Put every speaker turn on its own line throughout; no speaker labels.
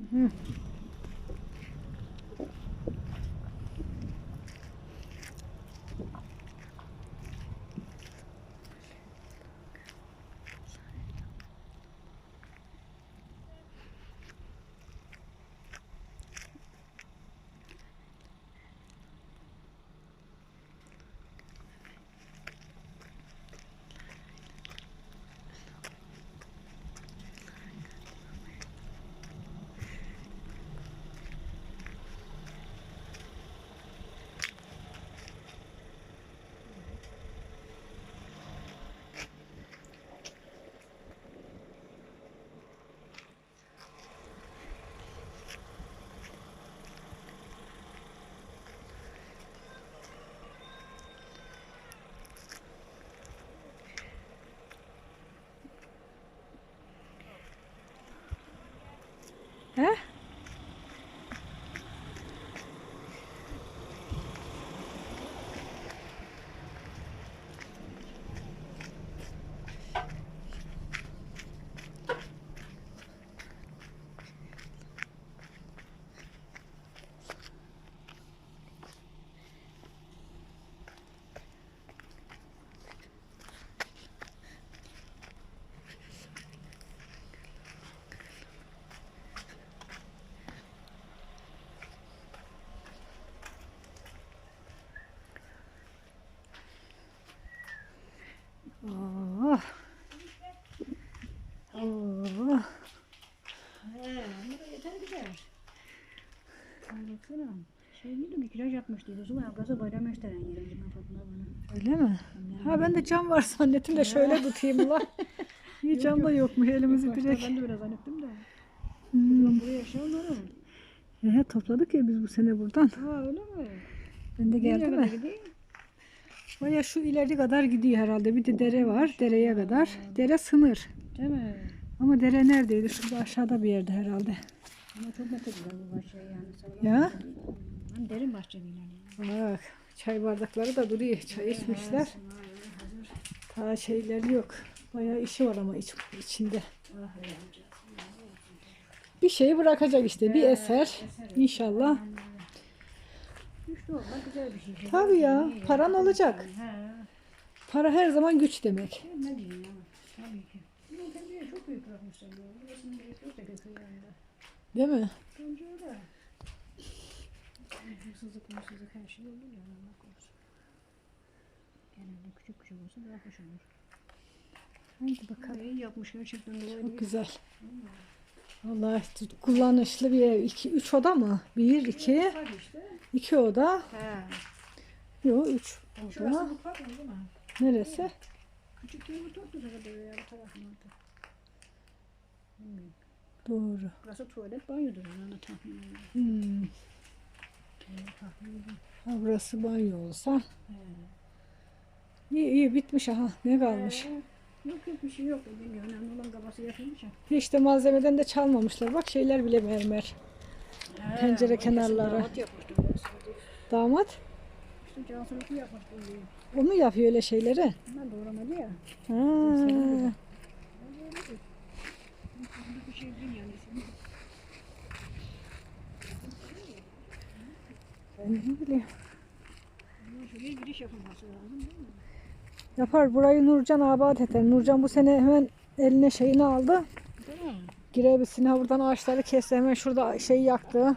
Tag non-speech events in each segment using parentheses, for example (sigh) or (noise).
Mm-hmm. He? Oh. Oh.
He, yeter. Ay baksana. Şey miydi mi? Kiraj yapmıştıydı. Su ayakkabısı bayram gösteren yerim.
Öyle mi? Ha ben de cam var zannettim de şöyle tutayım ulan. (laughs) İyi cam da yokmuş elimizi
Başta
direkt.
Ben de öyle zannettim de.
Hmm.
Buraya yaşayanları.
He, topladık ya biz bu sene buradan.
Ha öyle mi?
Ben de
Nereye
geldim
kadar gideyim?
Baya şu ileri kadar gidiyor herhalde. Bir de dere var. Dereye kadar. Dere sınır.
Değil mi?
Ama dere neredeydi? Şurada aşağıda bir yerde herhalde.
Ama çok ne güzel bu bahçe yani.
Ya?
Hani derin bahçe değil yani.
Bak çay bardakları da duruyor. Çay içmişler. Ta şeyleri yok. Bayağı işi var ama iç, içinde. Bir şeyi bırakacak işte. Bir eser. İnşallah.
İşte o da güzel bir şey.
Tabii ya. Paran olacak.
He.
Para her zaman güç demek.
Ne diyeyim ya? Tabii ki. Kendine çok büyük bırakmışlar ya. Burasını büyük yok da götürüyor yanında.
Değil mi?
Bence öyle. Hırsızlık, hırsızlık her şey olur ya. Allah korusun. Genelde küçük küçük olsa daha hoş olur.
Hadi bakalım.
İyi yapmış gerçekten.
Çok güzel. Vallahi kullanışlı bir ev. İki, üç oda mı? Bir, iki,
Bak işte.
iki oda.
He.
Yok üç
Şurası
oda.
mutfak mı değil mi?
Neresi?
Küçük bir mutfak da böyle ya bu tarafın orada. Bilmiyorum.
Doğru.
Burası tuvalet banyodur herhalde tahmin ediyorum.
Hmm. Ha, burası banyo olsa.
He.
İyi iyi bitmiş aha. Ne kalmış?
Ee, Yok yok bir şey yok. Bilmiyorum. Önemli olan kabası yapılmış ya.
Hiç de malzemeden de çalmamışlar. Bak şeyler bile mermer. Pencere
He,
kenarları.
Damat yapmıştım ben sadece.
Damat
İşte Cansu'nunki yapmıştım diye.
o mu yapıyor öyle şeyleri?
Bunlar doğramadı ya.
Ha.
Bir şey değil yani.
Ben ne bileyim.
Şuraya giriş yapılması lazım değil mi?
Yapar burayı Nurcan abat eder. Nurcan bu sene hemen eline şeyini aldı. Girebisine buradan ağaçları kesti. Hemen şurada şey yaktı.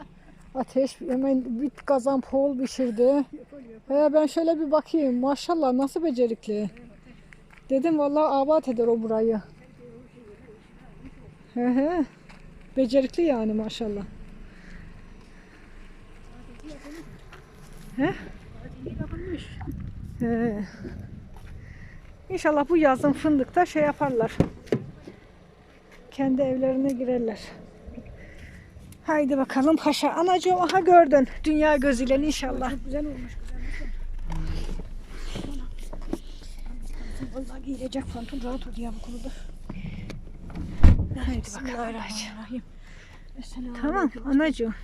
Ateş hemen bir kazan pol pişirdi. He, ben şöyle bir bakayım. Maşallah nasıl becerikli. Dedim vallahi abat eder o burayı. He he. Becerikli yani maşallah. He? He. İnşallah bu yazın fındıkta şey yaparlar. Kendi evlerine girerler. Haydi bakalım paşa. Anacığım aha gördün. Dünya gözüyle inşallah.
Çok güzel olmuş. Güzel olmuş. Vallahi giyilecek pantolon rahat oldu ya bu konuda.
Haydi
Bismillahirrahmanirrahim. Esselamu
Tamam anacığım.